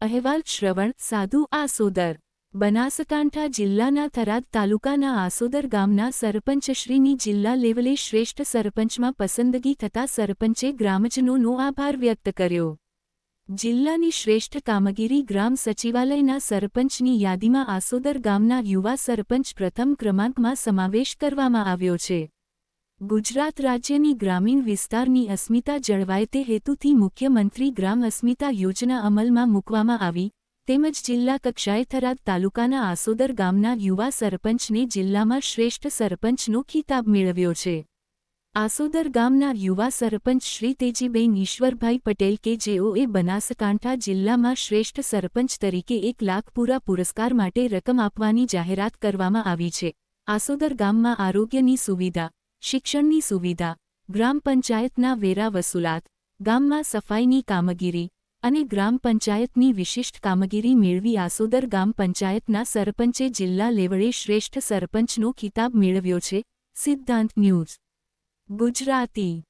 અહેવાલ શ્રવણ, સાધુ આસોદર, બનાસકાંઠા જિલ્લાના થરાદ તાલુકાના આસોદર ગામના સરપંચશ્રીની જિલ્લા લેવલે શ્રેષ્ઠ સરપંચમાં પસંદગી થતા સરપંચે ગ્રામજનોનો આભાર વ્યક્ત કર્યો. જિલ્લાની શ્રેષ્ઠ કામગીરી ગ્રામ સચિવાલયના સરપંચની યાદીમાં આસોદર ગામના યુવા સરપંચ પ્રથમ ક્રમાંકમાં સમાવેશ કરવામાં આવ્યો છે. ગુજરાત રાજ્યની ગ્રામીણ વિસ્તારની અસ્મિતા જળવાય તે હેતુથી મુખ્યમંત્રી ગ્રામ અસ્મિતા યોજના અમલમાં મૂકવામાં આવી, તેમજ જિલ્લા કક્ષાએ થરાદ તાલુકાના આસોદર ગામના યુવા સરપંચને જિલ્લામાં શ્રેષ્ઠ સરપંચનો ખિતાબ મેળવ્યો છે. આસોદર ગામના યુવા સરપંચ શ્રી તેજીબેન ઈશ્વરભાઈ પટેલ કે જેઓએ બનાસકાંઠા જિલ્લામાં શ્રેષ્ઠ સરપંચ તરીકે એક લાખ પૂરા પુરસ્કાર માટે રકમ આપવાની જાહેરાત કરવામાં આવી છે. આસોદર ગામમાં આરોગ્યની સુવિધા શિક્ષણની સુવિધા, ગ્રામ પંચાયતના વેરા વસૂલાત, ગામમાં સફાઈની કામગીરી અને ગ્રામ પંચાયતની વિશિષ્ટ કામગીરી મેળવી આસોદર ગામ પંચાયતના સરપંચે જિલ્લા લેવડે શ્રેષ્ઠ સરપંચનો ખિતાબ મેળવ્યો છે. સિદ્ધાંત ન્યૂઝ. ગુજરાતી